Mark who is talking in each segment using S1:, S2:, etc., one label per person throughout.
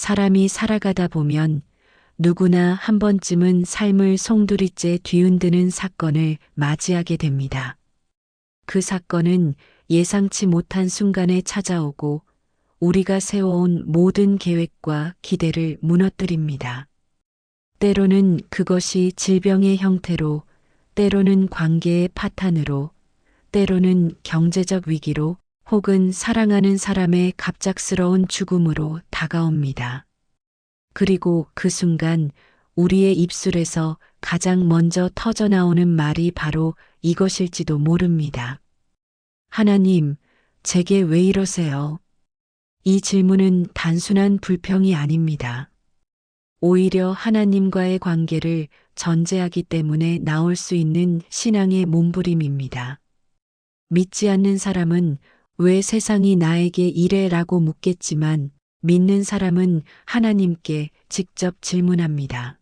S1: 사람이 살아가다 보면 누구나 한 번쯤은 삶을 송두리째 뒤흔드는 사건을 맞이하게 됩니다. 그 사건은 예상치 못한 순간에 찾아오고 우리가 세워온 모든 계획과 기대를 무너뜨립니다. 때로는 그것이 질병의 형태로, 때로는 관계의 파탄으로, 때로는 경제적 위기로, 혹은 사랑하는 사람의 갑작스러운 죽음으로 다가옵니다. 그리고 그 순간 우리의 입술에서 가장 먼저 터져 나오는 말이 바로 이것일지도 모릅니다. 하나님, 제게 왜 이러세요? 이 질문은 단순한 불평이 아닙니다. 오히려 하나님과의 관계를 전제하기 때문에 나올 수 있는 신앙의 몸부림입니다. 믿지 않는 사람은 왜 세상이 나에게 이래 라고 묻겠지만 믿는 사람은 하나님께 직접 질문합니다.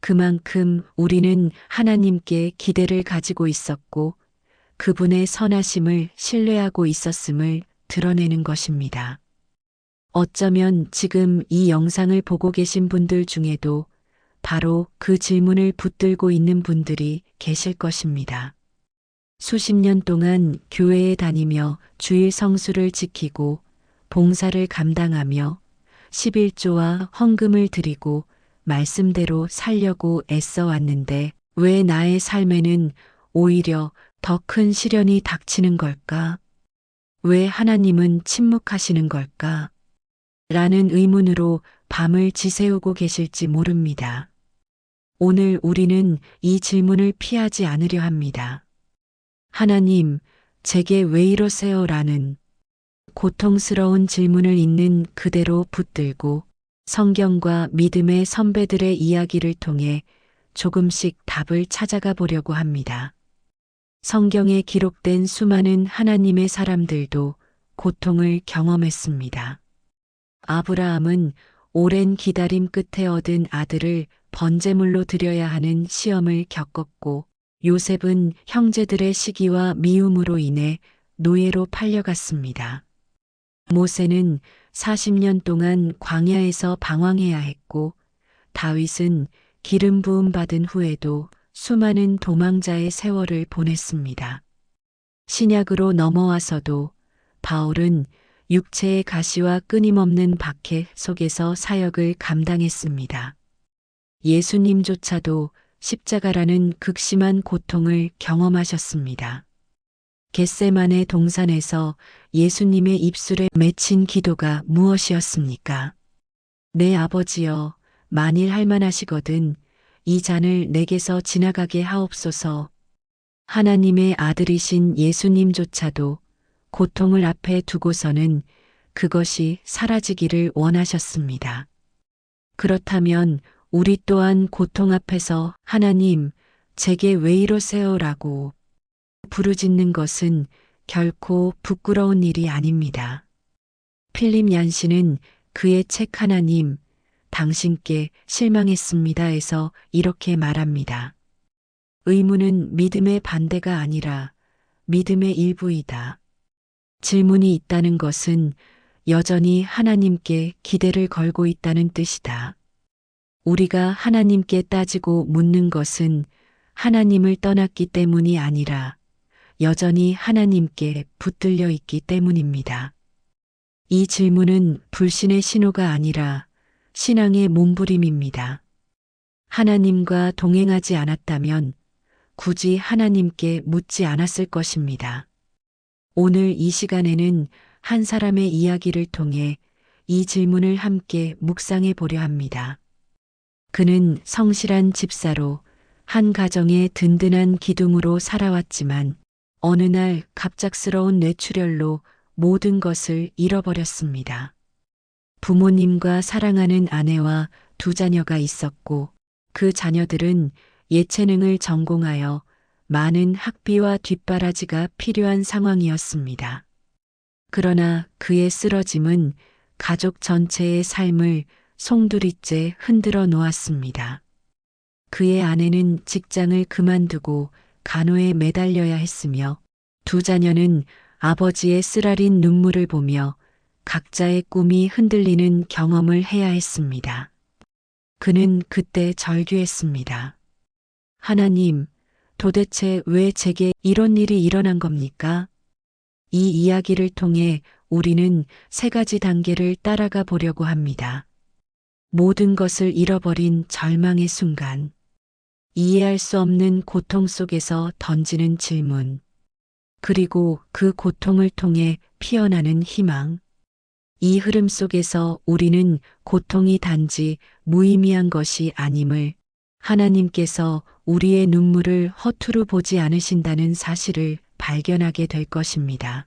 S1: 그만큼 우리는 하나님께 기대를 가지고 있었고 그분의 선하심을 신뢰하고 있었음을 드러내는 것입니다. 어쩌면 지금 이 영상을 보고 계신 분들 중에도 바로 그 질문을 붙들고 있는 분들이 계실 것입니다. 수십 년 동안 교회에 다니며 주일 성수를 지키고 봉사를 감당하며 11조와 헌금을 드리고 말씀대로 살려고 애써 왔는데 왜 나의 삶에는 오히려 더 큰 시련이 닥치는 걸까? 왜 하나님은 침묵하시는 걸까? 라는 의문으로 밤을 지새우고 계실지 모릅니다. 오늘 우리는 이 질문을 피하지 않으려 합니다. 하나님, 제게 왜 이러세요? 라는 고통스러운 질문을 있는 그대로 붙들고 성경과 믿음의 선배들의 이야기를 통해 조금씩 답을 찾아가 보려고 합니다. 성경에 기록된 수많은 하나님의 사람들도 고통을 경험했습니다. 아브라함은 오랜 기다림 끝에 얻은 아들을 번제물로 드려야 하는 시험을 겪었고 요셉은 형제들의 시기와 미움으로 인해 노예로 팔려갔습니다. 모세는 40년 동안 광야에서 방황해야 했고 다윗은 기름 부음 받은 후에도 수많은 도망자의 세월을 보냈습니다. 신약으로 넘어와서도 바울은 육체의 가시와 끊임없는 박해 속에서 사역을 감당했습니다. 예수님조차도 십자가라는 극심한 고통을 경험하셨습니다. 겟세만의 동산에서 예수님의 입술에 맺힌 기도가 무엇이었습니까? 내 아버지여, 만일 할만하시거든 이 잔을 내게서 지나가게 하옵소서. 하나님의 아들이신 예수님조차도 고통을 앞에 두고서는 그것이 사라지기를 원하셨습니다. 그렇다면 우리 또한 고통 앞에서 하나님, 제게 왜 이러세요라고 부르짖는 것은 결코 부끄러운 일이 아닙니다. 필립 얀시는 그의 책 하나님, 당신께 실망했습니다에서 이렇게 말합니다. 의문은 믿음의 반대가 아니라 믿음의 일부이다. 질문이 있다는 것은 여전히 하나님께 기대를 걸고 있다는 뜻이다. 우리가 하나님께 따지고 묻는 것은 하나님을 떠났기 때문이 아니라 여전히 하나님께 붙들려 있기 때문입니다. 이 질문은 불신의 신호가 아니라 신앙의 몸부림입니다. 하나님과 동행하지 않았다면 굳이 하나님께 묻지 않았을 것입니다. 오늘 이 시간에는 한 사람의 이야기를 통해 이 질문을 함께 묵상해 보려 합니다. 그는 성실한 집사로 한 가정의 든든한 기둥으로 살아왔지만 어느 날 갑작스러운 뇌출혈로 모든 것을 잃어버렸습니다. 부모님과 사랑하는 아내와 두 자녀가 있었고 그 자녀들은 예체능을 전공하여 많은 학비와 뒷바라지가 필요한 상황이었습니다. 그러나 그의 쓰러짐은 가족 전체의 삶을 송두리째 흔들어 놓았습니다. 그의 아내는 직장을 그만두고 간호에 매달려야 했으며 두 자녀는 아버지의 쓰라린 눈물을 보며 각자의 꿈이 흔들리는 경험을 해야 했습니다. 그는 그때 절규했습니다. 하나님, 도대체 왜 제게 이런 일이 일어난 겁니까? 이 이야기를 통해 우리는 세 가지 단계를 따라가 보려고 합니다. 모든 것을 잃어버린 절망의 순간, 이해할 수 없는 고통 속에서 던지는 질문, 그리고 그 고통을 통해 피어나는 희망. 이 흐름 속에서 우리는 고통이 단지 무의미한 것이 아님을 하나님께서 우리의 눈물을 허투루 보지 않으신다는 사실을 발견하게 될 것입니다.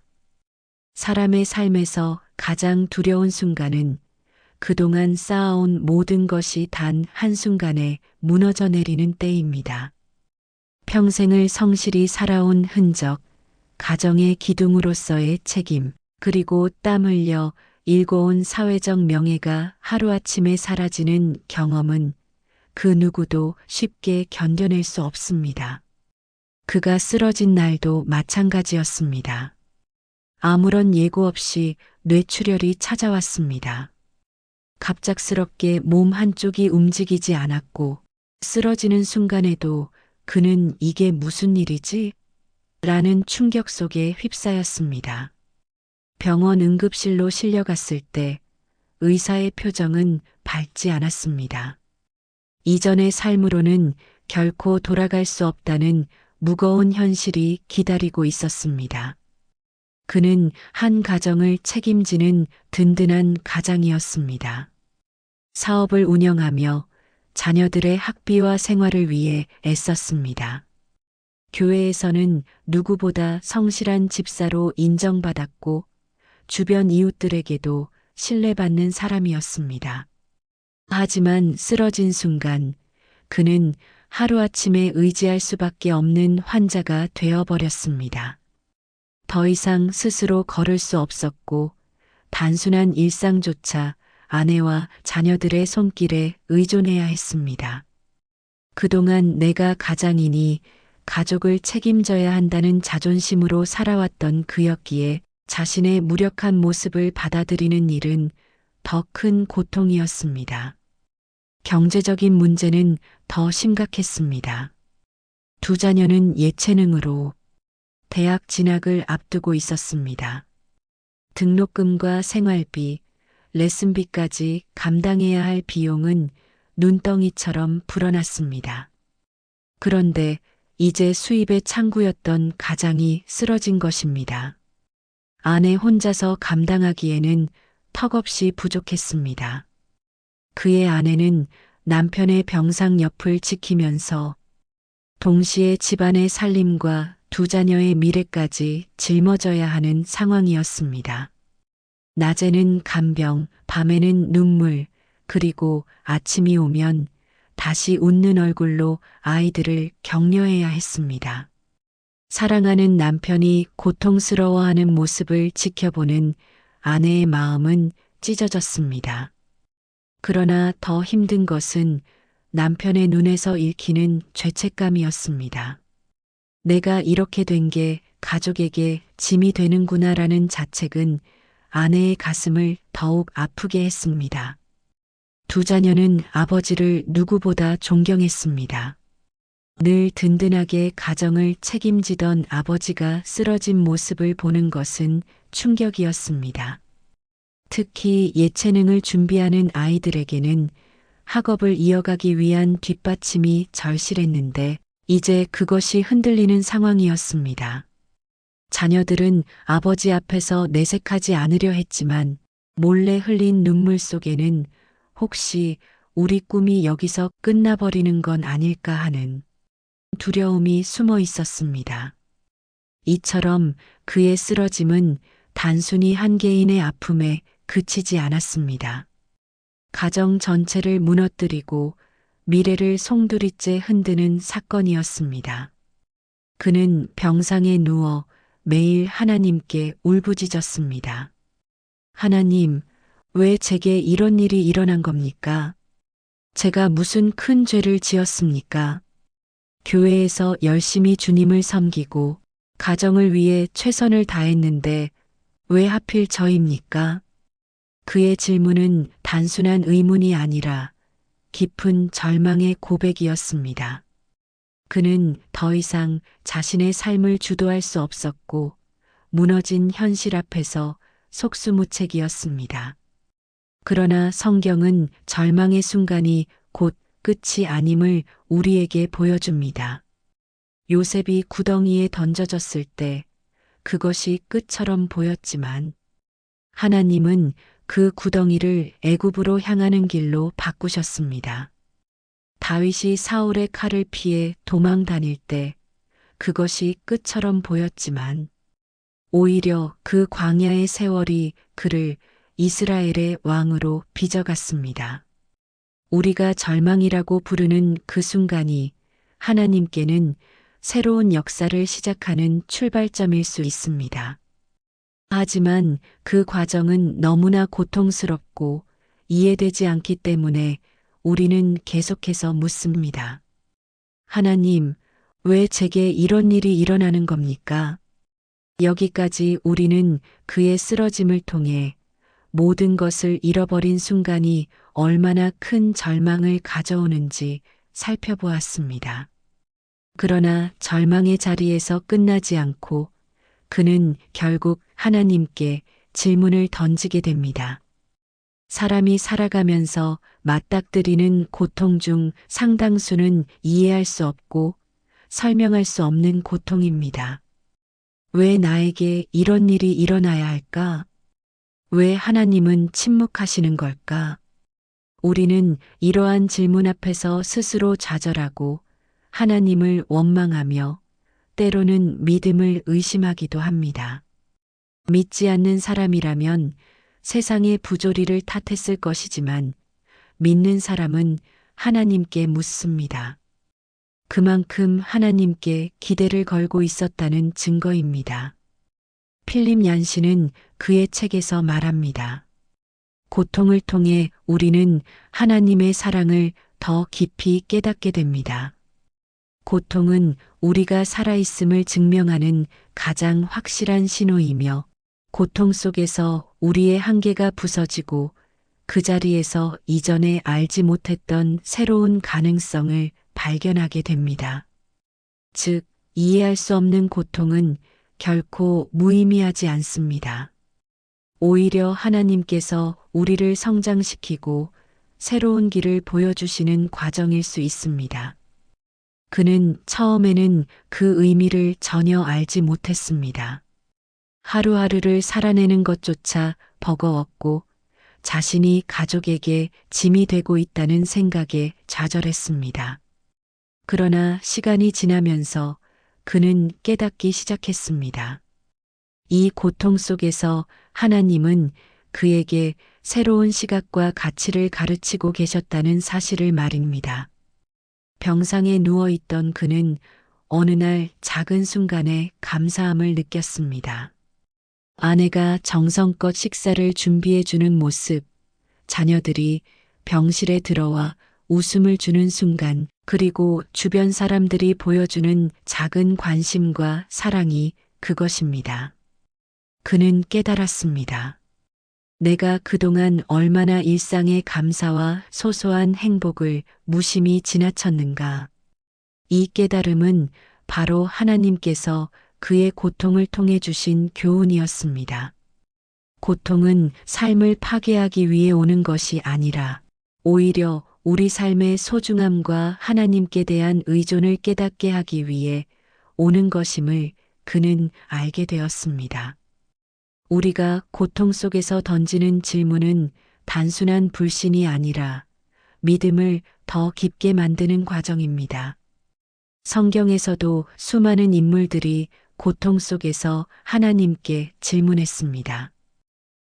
S1: 사람의 삶에서 가장 두려운 순간은 그동안 쌓아온 모든 것이 단 한순간에 무너져 내리는 때입니다. 평생을 성실히 살아온 흔적, 가정의 기둥으로서의 책임, 그리고 땀 흘려 일궈온 사회적 명예가 하루아침에 사라지는 경험은 그 누구도 쉽게 견뎌낼 수 없습니다. 그가 쓰러진 날도 마찬가지였습니다. 아무런 예고 없이 뇌출혈이 찾아왔습니다. 갑작스럽게 몸 한쪽이 움직이지 않았고 쓰러지는 순간에도 그는 이게 무슨 일이지? 라는 충격 속에 휩싸였습니다. 병원 응급실로 실려갔을 때 의사의 표정은 밝지 않았습니다. 이전의 삶으로는 결코 돌아갈 수 없다는 무거운 현실이 기다리고 있었습니다. 그는 한 가정을 책임지는 든든한 가장이었습니다. 사업을 운영하며 자녀들의 학비와 생활을 위해 애썼습니다. 교회에서는 누구보다 성실한 집사로 인정받았고 주변 이웃들에게도 신뢰받는 사람이었습니다. 하지만 쓰러진 순간 그는 하루아침에 의지할 수밖에 없는 환자가 되어버렸습니다. 더 이상 스스로 걸을 수 없었고 단순한 일상조차 아내와 자녀들의 손길에 의존해야 했습니다. 그동안 내가 가장이니 가족을 책임져야 한다는 자존심으로 살아왔던 그였기에 자신의 무력한 모습을 받아들이는 일은 더 큰 고통이었습니다. 경제적인 문제는 더 심각했습니다. 두 자녀는 예체능으로 대학 진학을 앞두고 있었습니다. 등록금과 생활비, 레슨비까지 감당해야 할 비용은 눈덩이처럼 불어났습니다. 그런데 이제 수입의 창구였던 가장이 쓰러진 것입니다. 아내 혼자서 감당하기에는 턱없이 부족했습니다. 그의 아내는 남편의 병상 옆을 지키면서 동시에 집안의 살림과 두 자녀의 미래까지 짊어져야 하는 상황이었습니다. 낮에는 간병, 밤에는 눈물, 그리고 아침이 오면 다시 웃는 얼굴로 아이들을 격려해야 했습니다. 사랑하는 남편이 고통스러워하는 모습을 지켜보는 아내의 마음은 찢어졌습니다. 그러나 더 힘든 것은 남편의 눈에서 읽히는 죄책감이었습니다. 내가 이렇게 된 게 가족에게 짐이 되는구나라는 자책은 아내의 가슴을 더욱 아프게 했습니다. 두 자녀는 아버지를 누구보다 존경했습니다. 늘 든든하게 가정을 책임지던 아버지가 쓰러진 모습을 보는 것은 충격이었습니다. 특히 예체능을 준비하는 아이들에게는 학업을 이어가기 위한 뒷받침이 절실했는데 이제 그것이 흔들리는 상황이었습니다. 자녀들은 아버지 앞에서 내색하지 않으려 했지만 몰래 흘린 눈물 속에는 혹시 우리 꿈이 여기서 끝나버리는 건 아닐까 하는 두려움이 숨어 있었습니다. 이처럼 그의 쓰러짐은 단순히 한 개인의 아픔에 그치지 않았습니다. 가정 전체를 무너뜨리고 미래를 송두리째 흔드는 사건이었습니다. 그는 병상에 누워 매일 하나님께 울부짖었습니다. 하나님, 왜 제게 이런 일이 일어난 겁니까? 제가 무슨 큰 죄를 지었습니까? 교회에서 열심히 주님을 섬기고 가정을 위해 최선을 다했는데 왜 하필 저입니까? 그의 질문은 단순한 의문이 아니라 깊은 절망의 고백이었습니다. 그는 더 이상 자신의 삶을 주도할 수 없었고 무너진 현실 앞에서 속수무책이었습니다. 그러나 성경은 절망의 순간이 곧 끝이 아님을 우리에게 보여줍니다. 요셉이 구덩이에 던져졌을 때 그것이 끝처럼 보였지만 하나님은 그 구덩이를 애굽으로 향하는 길로 바꾸셨습니다. 다윗이 사울의 칼을 피해 도망 다닐 때 그것이 끝처럼 보였지만 오히려 그 광야의 세월이 그를 이스라엘의 왕으로 빚어갔습니다. 우리가 절망이라고 부르는 그 순간이 하나님께는 새로운 역사를 시작하는 출발점일 수 있습니다. 하지만 그 과정은 너무나 고통스럽고 이해되지 않기 때문에 우리는 계속해서 묻습니다. 하나님, 왜 제게 이런 일이 일어나는 겁니까? 여기까지 우리는 그의 쓰러짐을 통해 모든 것을 잃어버린 순간이 얼마나 큰 절망을 가져오는지 살펴보았습니다. 그러나 절망의 자리에서 끝나지 않고 그는 결국 하나님께 질문을 던지게 됩니다. 사람이 살아가면서 맞닥뜨리는 고통 중 상당수는 이해할 수 없고 설명할 수 없는 고통입니다. 왜 나에게 이런 일이 일어나야 할까? 왜 하나님은 침묵하시는 걸까? 우리는 이러한 질문 앞에서 스스로 좌절하고 하나님을 원망하며 때로는 믿음을 의심하기도 합니다. 믿지 않는 사람이라면 세상의 부조리를 탓했을 것이지만 믿는 사람은 하나님께 묻습니다. 그만큼 하나님께 기대를 걸고 있었다는 증거입니다. 필립 얀시는 그의 책에서 말합니다. 고통을 통해 우리는 하나님의 사랑을 더 깊이 깨닫게 됩니다. 고통은 우리가 살아있음을 증명하는 가장 확실한 신호이며 고통 속에서 우리의 한계가 부서지고 그 자리에서 이전에 알지 못했던 새로운 가능성을 발견하게 됩니다. 즉, 이해할 수 없는 고통은 결코 무의미하지 않습니다. 오히려 하나님께서 우리를 성장시키고 새로운 길을 보여주시는 과정일 수 있습니다. 그는 처음에는 그 의미를 전혀 알지 못했습니다. 하루하루를 살아내는 것조차 버거웠고 자신이 가족에게 짐이 되고 있다는 생각에 좌절했습니다. 그러나 시간이 지나면서 그는 깨닫기 시작했습니다. 이 고통 속에서 하나님은 그에게 새로운 시각과 가치를 가르치고 계셨다는 사실을 말입니다. 병상에 누워 있던 그는 어느 날 작은 순간에 감사함을 느꼈습니다. 아내가 정성껏 식사를 준비해주는 모습, 자녀들이 병실에 들어와 웃음을 주는 순간, 그리고 주변 사람들이 보여주는 작은 관심과 사랑이 그것입니다. 그는 깨달았습니다. 내가 그동안 얼마나 일상의 감사와 소소한 행복을 무심히 지나쳤는가. 이 깨달음은 바로 하나님께서 그의 고통을 통해 주신 교훈이었습니다. 고통은 삶을 파괴하기 위해 오는 것이 아니라 오히려 우리 삶의 소중함과 하나님께 대한 의존을 깨닫게 하기 위해 오는 것임을 그는 알게 되었습니다. 우리가 고통 속에서 던지는 질문은 단순한 불신이 아니라 믿음을 더 깊게 만드는 과정입니다. 성경에서도 수많은 인물들이 고통 속에서 하나님께 질문했습니다.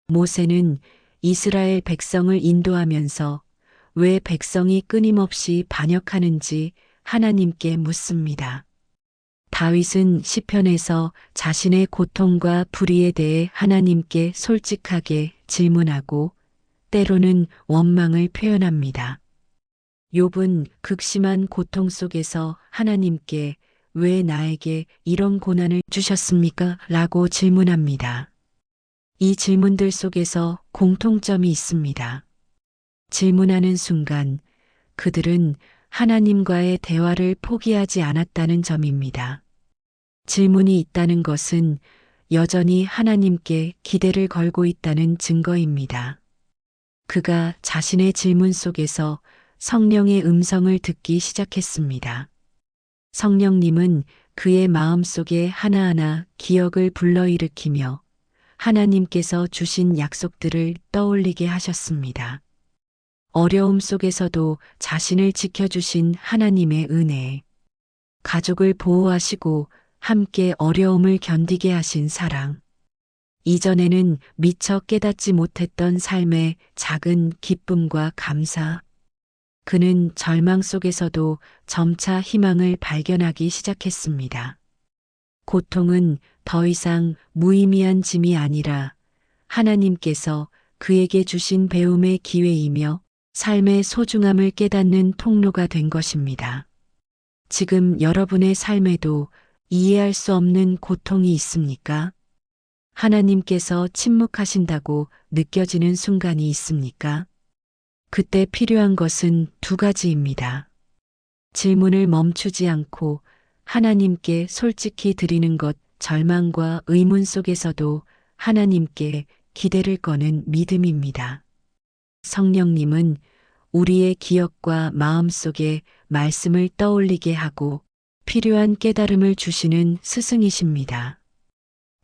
S1: 모세는 이스라엘 백성을 인도하면서 왜 백성이 끊임없이 반역하는지 하나님께 묻습니다. 다윗은 시편에서 자신의 고통과 불의에 대해 하나님께 솔직하게 질문하고 때로는 원망을 표현합니다. 욥은 극심한 고통 속에서 하나님께 왜 나에게 이런 고난을 주셨습니까? 라고 질문합니다. 이 질문들 속에서 공통점이 있습니다. 질문하는 순간 그들은 하나님과의 대화를 포기하지 않았다는 점입니다. 질문이 있다는 것은 여전히 하나님께 기대를 걸고 있다는 증거입니다. 그가 자신의 질문 속에서 성령의 음성을 듣기 시작했습니다. 성령님은 그의 마음 속에 하나하나 기억을 불러일으키며 하나님께서 주신 약속들을 떠올리게 하셨습니다. 어려움 속에서도 자신을 지켜주신 하나님의 은혜, 가족을 보호하시고 함께 어려움을 견디게 하신 사랑, 이전에는 미처 깨닫지 못했던 삶의 작은 기쁨과 감사, 그는 절망 속에서도 점차 희망을 발견하기 시작했습니다. 고통은 더 이상 무의미한 짐이 아니라 하나님께서 그에게 주신 배움의 기회이며 삶의 소중함을 깨닫는 통로가 된 것입니다. 지금 여러분의 삶에도 이해할 수 없는 고통이 있습니까? 하나님께서 침묵하신다고 느껴지는 순간이 있습니까? 그때 필요한 것은 두 가지입니다. 질문을 멈추지 않고 하나님께 솔직히 드리는 것, 절망과 의문 속에서도 하나님께 기대를 거는 믿음입니다. 성령님은 우리의 기억과 마음 속에 말씀을 떠올리게 하고 필요한 깨달음을 주시는 스승이십니다.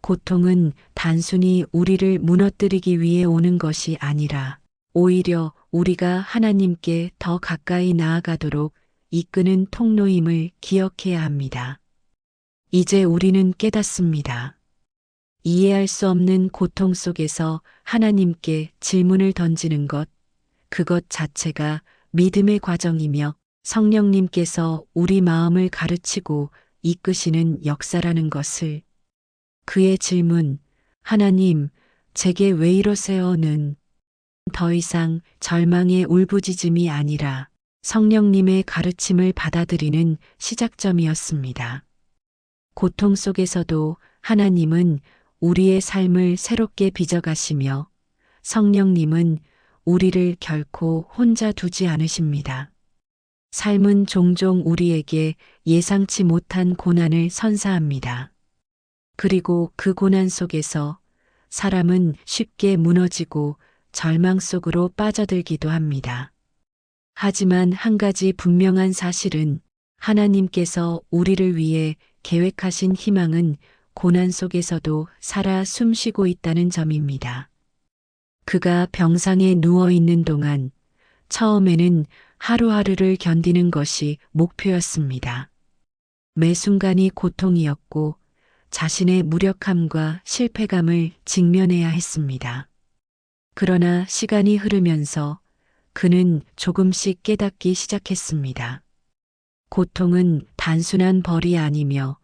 S1: 고통은 단순히 우리를 무너뜨리기 위해 오는 것이 아니라 오히려 우리가 하나님께 더 가까이 나아가도록 이끄는 통로임을 기억해야 합니다. 이제 우리는 깨닫습니다. 이해할 수 없는 고통 속에서 하나님께 질문을 던지는 것, 그것 자체가 믿음의 과정이며 성령님께서 우리 마음을 가르치고 이끄시는 역사라는 것을 그의 질문, 하나님, 제게 왜 이러세요는 더 이상 절망의 울부짖음이 아니라 성령님의 가르침을 받아들이는 시작점이었습니다. 고통 속에서도 하나님은 우리의 삶을 새롭게 빚어가시며 성령님은 우리를 결코 혼자 두지 않으십니다. 삶은 종종 우리에게 예상치 못한 고난을 선사합니다. 그리고 그 고난 속에서 사람은 쉽게 무너지고 절망 속으로 빠져들기도 합니다. 하지만 한 가지 분명한 사실은 하나님께서 우리를 위해 계획하신 희망은 고난 속에서도 살아 숨쉬고 있다는 점입니다. 그가 병상에 누워 있는 동안 처음에는 하루하루를 견디는 것이 목표였습니다. 매 순간이 고통이었고 자신의 무력함과 실패감을 직면해야 했습니다. 그러나 시간이 흐르면서 그는 조금씩 깨닫기 시작했습니다. 고통은 단순한 벌이 아니며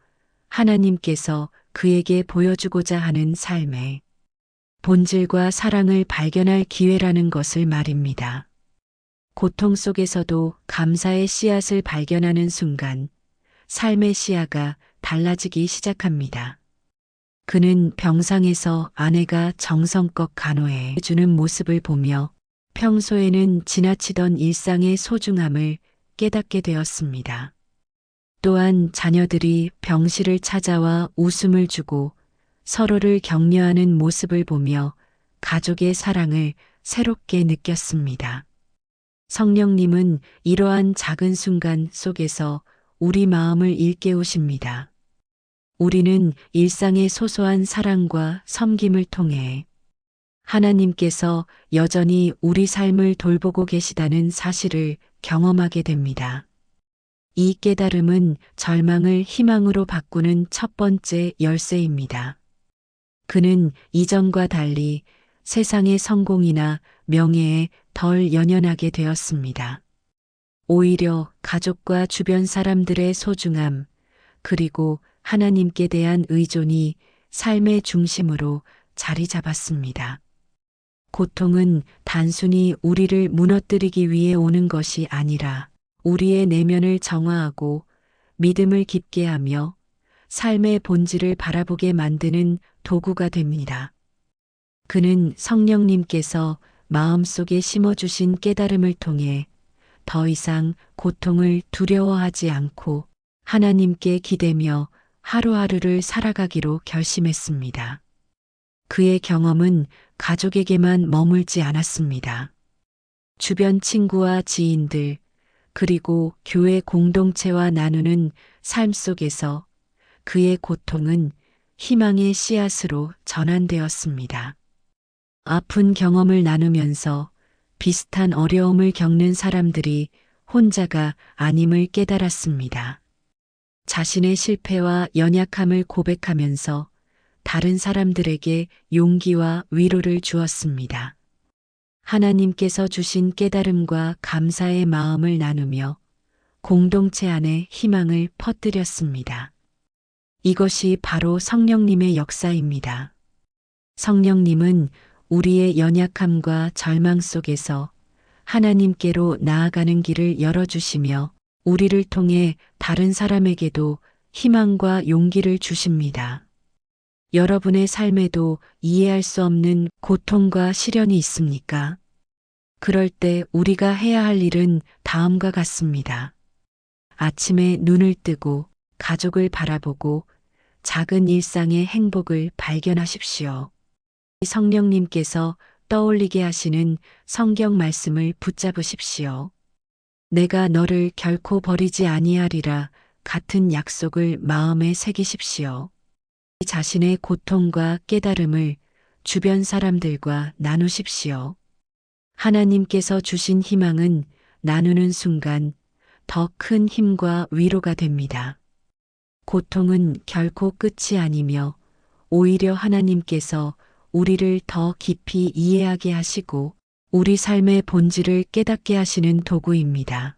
S1: 하나님께서 그에게 보여주고자 하는 삶의 본질과 사랑을 발견할 기회라는 것을 말입니다. 고통 속에서도 감사의 씨앗을 발견하는 순간 삶의 시야가 달라지기 시작합니다. 그는 병상에서 아내가 정성껏 간호해 주는 모습을 보며 평소에는 지나치던 일상의 소중함을 깨닫게 되었습니다. 또한 자녀들이 병실을 찾아와 웃음을 주고 서로를 격려하는 모습을 보며 가족의 사랑을 새롭게 느꼈습니다. 성령님은 이러한 작은 순간 속에서 우리 마음을 일깨우십니다. 우리는 일상의 소소한 사랑과 섬김을 통해 하나님께서 여전히 우리 삶을 돌보고 계시다는 사실을 경험하게 됩니다. 이 깨달음은 절망을 희망으로 바꾸는 첫 번째 열쇠입니다. 그는 이전과 달리 세상의 성공이나 명예에 덜 연연하게 되었습니다. 오히려 가족과 주변 사람들의 소중함, 그리고 하나님께 대한 의존이 삶의 중심으로 자리 잡았습니다. 고통은 단순히 우리를 무너뜨리기 위해 오는 것이 아니라 우리의 내면을 정화하고 믿음을 깊게 하며 삶의 본질을 바라보게 만드는 도구가 됩니다. 그는 성령님께서 마음속에 심어주신 깨달음을 통해 더 이상 고통을 두려워하지 않고 하나님께 기대며 하루하루를 살아가기로 결심했습니다. 그의 경험은 가족에게만 머물지 않았습니다. 주변 친구와 지인들, 그리고 교회 공동체와 나누는 삶 속에서 그의 고통은 희망의 씨앗으로 전환되었습니다. 아픈 경험을 나누면서 비슷한 어려움을 겪는 사람들이 혼자가 아님을 깨달았습니다. 자신의 실패와 연약함을 고백하면서 다른 사람들에게 용기와 위로를 주었습니다. 하나님께서 주신 깨달음과 감사의 마음을 나누며 공동체 안에 희망을 퍼뜨렸습니다. 이것이 바로 성령님의 역사입니다. 성령님은 우리의 연약함과 절망 속에서 하나님께로 나아가는 길을 열어주시며 우리를 통해 다른 사람에게도 희망과 용기를 주십니다. 여러분의 삶에도 이해할 수 없는 고통과 시련이 있습니까? 그럴 때 우리가 해야 할 일은 다음과 같습니다. 아침에 눈을 뜨고 가족을 바라보고 작은 일상의 행복을 발견하십시오. 성령님께서 떠올리게 하시는 성경 말씀을 붙잡으십시오. 내가 너를 결코 버리지 아니하리라 같은 약속을 마음에 새기십시오. 자신의 고통과 깨달음을 주변 사람들과 나누십시오. 하나님께서 주신 희망은 나누는 순간 더 큰 힘과 위로가 됩니다. 고통은 결코 끝이 아니며 오히려 하나님께서 우리를 더 깊이 이해하게 하시고 우리 삶의 본질을 깨닫게 하시는 도구입니다.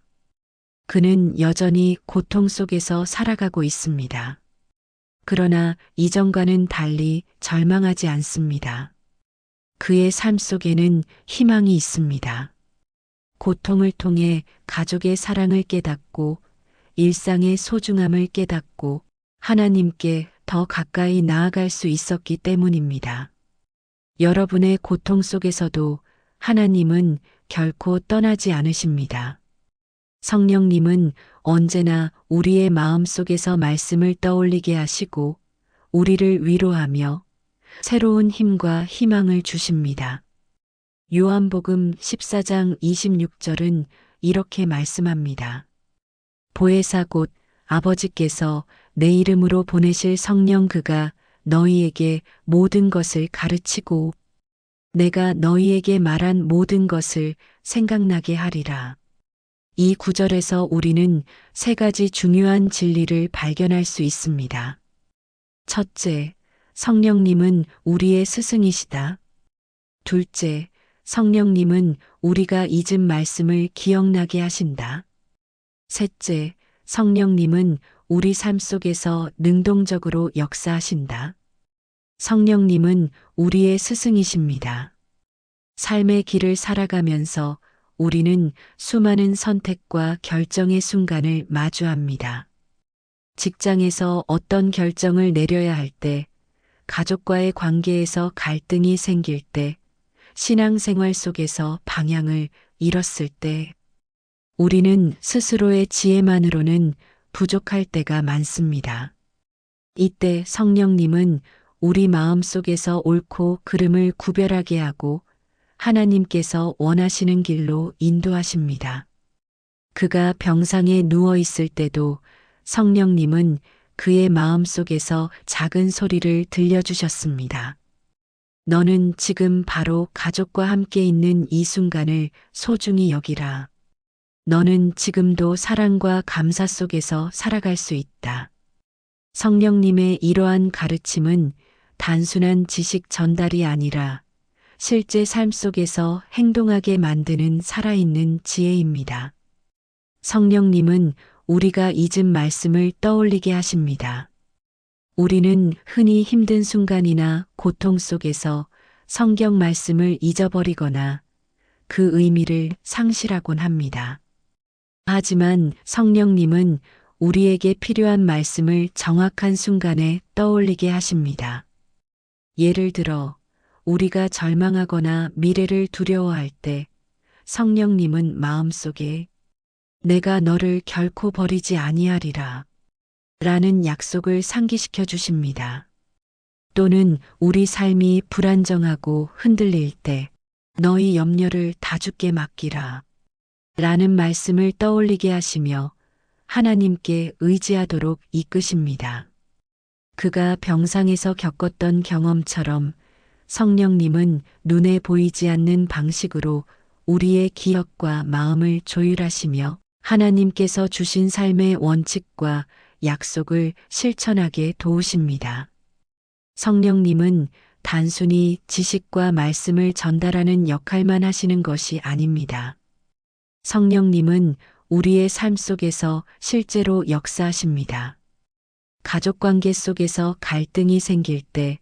S1: 그는 여전히 고통 속에서 살아가고 있습니다. 그러나 이전과는 달리 절망하지 않습니다. 그의 삶 속에는 희망이 있습니다. 고통을 통해 가족의 사랑을 깨닫고 일상의 소중함을 깨닫고 하나님께 더 가까이 나아갈 수 있었기 때문입니다. 여러분의 고통 속에서도 하나님은 결코 떠나지 않으십니다. 성령님은 언제나 우리의 마음 속에서 말씀을 떠올리게 하시고 우리를 위로하며 새로운 힘과 희망을 주십니다. 요한복음 14장 26절은 이렇게 말씀합니다. 보혜사 곧 아버지께서 내 이름으로 보내실 성령 그가 너희에게 모든 것을 가르치고 내가 너희에게 말한 모든 것을 생각나게 하리라. 이 구절에서 우리는 세 가지 중요한 진리를 발견할 수 있습니다. 첫째, 성령님은 우리의 스승이시다. 둘째, 성령님은 우리가 잊은 말씀을 기억나게 하신다. 셋째, 성령님은 우리 삶 속에서 능동적으로 역사하신다. 성령님은 우리의 스승이십니다. 삶의 길을 살아가면서 우리는 수많은 선택과 결정의 순간을 마주합니다. 직장에서 어떤 결정을 내려야 할 때, 가족과의 관계에서 갈등이 생길 때, 신앙생활 속에서 방향을 잃었을 때, 우리는 스스로의 지혜만으로는 부족할 때가 많습니다. 이때 성령님은 우리 마음 속에서 옳고 그름을 구별하게 하고 하나님께서 원하시는 길로 인도하십니다. 그가 병상에 누워 있을 때도 성령님은 그의 마음 속에서 작은 소리를 들려주셨습니다. 너는 지금 바로 가족과 함께 있는 이 순간을 소중히 여기라. 너는 지금도 사랑과 감사 속에서 살아갈 수 있다. 성령님의 이러한 가르침은 단순한 지식 전달이 아니라 실제 삶 속에서 행동하게 만드는 살아있는 지혜입니다. 성령님은 우리가 잊은 말씀을 떠올리게 하십니다. 우리는 흔히 힘든 순간이나 고통 속에서 성경 말씀을 잊어버리거나 그 의미를 상실하곤 합니다. 하지만 성령님은 우리에게 필요한 말씀을 정확한 순간에 떠올리게 하십니다. 예를 들어 우리가 절망하거나 미래를 두려워할 때 성령님은 마음속에 내가 너를 결코 버리지 아니하리라 라는 약속을 상기시켜 주십니다. 또는 우리 삶이 불안정하고 흔들릴 때 너희 염려를 다 주께 맡기라 라는 말씀을 떠올리게 하시며 하나님께 의지하도록 이끄십니다. 그가 병상에서 겪었던 경험처럼 성령님은 눈에 보이지 않는 방식으로 우리의 기억과 마음을 조율하시며 하나님께서 주신 삶의 원칙과 약속을 실천하게 도우십니다. 성령님은 단순히 지식과 말씀을 전달하는 역할만 하시는 것이 아닙니다. 성령님은 우리의 삶 속에서 실제로 역사하십니다. 가족 관계 속에서 갈등이 생길 때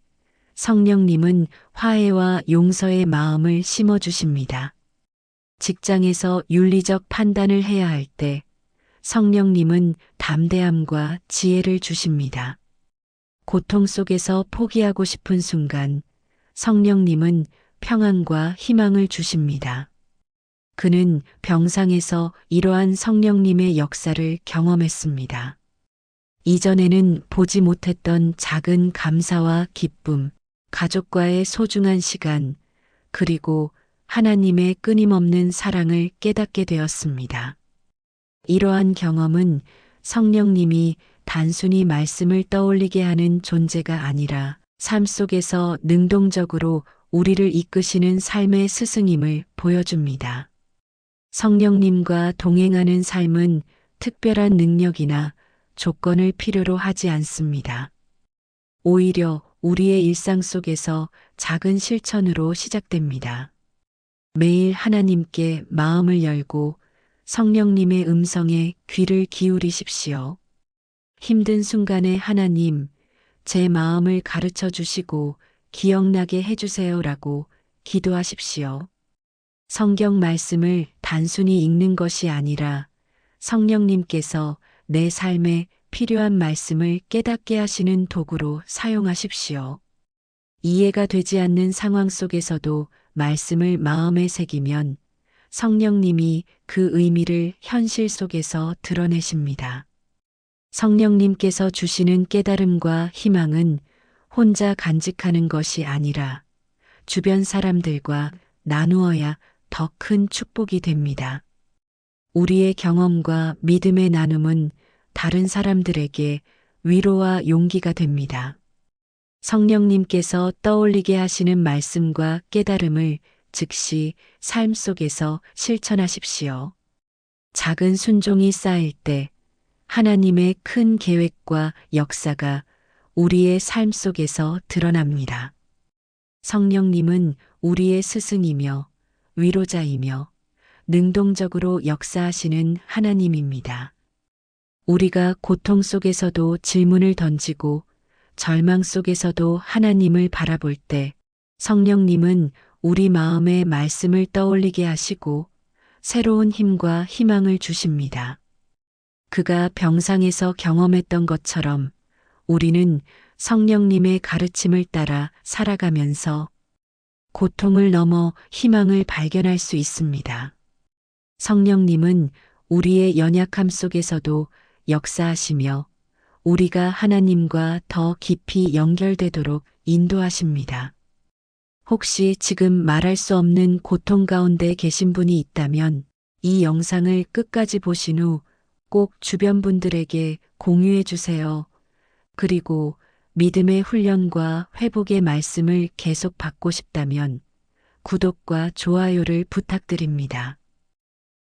S1: 성령님은 화해와 용서의 마음을 심어주십니다. 직장에서 윤리적 판단을 해야 할 때 성령님은 담대함과 지혜를 주십니다. 고통 속에서 포기하고 싶은 순간 성령님은 평안과 희망을 주십니다. 그는 병상에서 이러한 성령님의 역사를 경험했습니다. 이전에는 보지 못했던 작은 감사와 기쁨, 가족과의 소중한 시간, 그리고 하나님의 끊임없는 사랑을 깨닫게 되었습니다. 이러한 경험은 성령님이 단순히 말씀을 떠올리게 하는 존재가 아니라 삶 속에서 능동적으로 우리를 이끄시는 삶의 스승임을 보여줍니다. 성령님과 동행하는 삶은 특별한 능력이나 조건을 필요로 하지 않습니다. 오히려 우리의 일상 속에서 작은 실천으로 시작됩니다. 매일 하나님께 마음을 열고 성령님의 음성에 귀를 기울이십시오. 힘든 순간에 하나님, 제 마음을 가르쳐 주시고 기억나게 해주세요라고 기도하십시오. 성경 말씀을 단순히 읽는 것이 아니라 성령님께서 내 삶에 필요한 말씀을 깨닫게 하시는 도구로 사용하십시오. 이해가 되지 않는 상황 속에서도 말씀을 마음에 새기면 성령님이 그 의미를 현실 속에서 드러내십니다. 성령님께서 주시는 깨달음과 희망은 혼자 간직하는 것이 아니라 주변 사람들과 나누어야 더 큰 축복이 됩니다. 우리의 경험과 믿음의 나눔은 다른 사람들에게 위로와 용기가 됩니다. 성령님께서 떠올리게 하시는 말씀과 깨달음을 즉시 삶 속에서 실천하십시오. 작은 순종이 쌓일 때 하나님의 큰 계획과 역사가 우리의 삶 속에서 드러납니다. 성령님은 우리의 스승이며 위로자이며 능동적으로 역사하시는 하나님입니다. 우리가 고통 속에서도 질문을 던지고 절망 속에서도 하나님을 바라볼 때 성령님은 우리 마음의 말씀을 떠올리게 하시고 새로운 힘과 희망을 주십니다. 그가 병상에서 경험했던 것처럼 우리는 성령님의 가르침을 따라 살아가면서 고통을 넘어 희망을 발견할 수 있습니다. 성령님은 우리의 연약함 속에서도 역사하시며 우리가 하나님과 더 깊이 연결되도록 인도하십니다. 혹시 지금 말할 수 없는 고통 가운데 계신 분이 있다면 이 영상을 끝까지 보신 후 꼭 주변 분들에게 공유해 주세요. 그리고 믿음의 훈련과 회복의 말씀을 계속 받고 싶다면 구독과 좋아요를 부탁드립니다.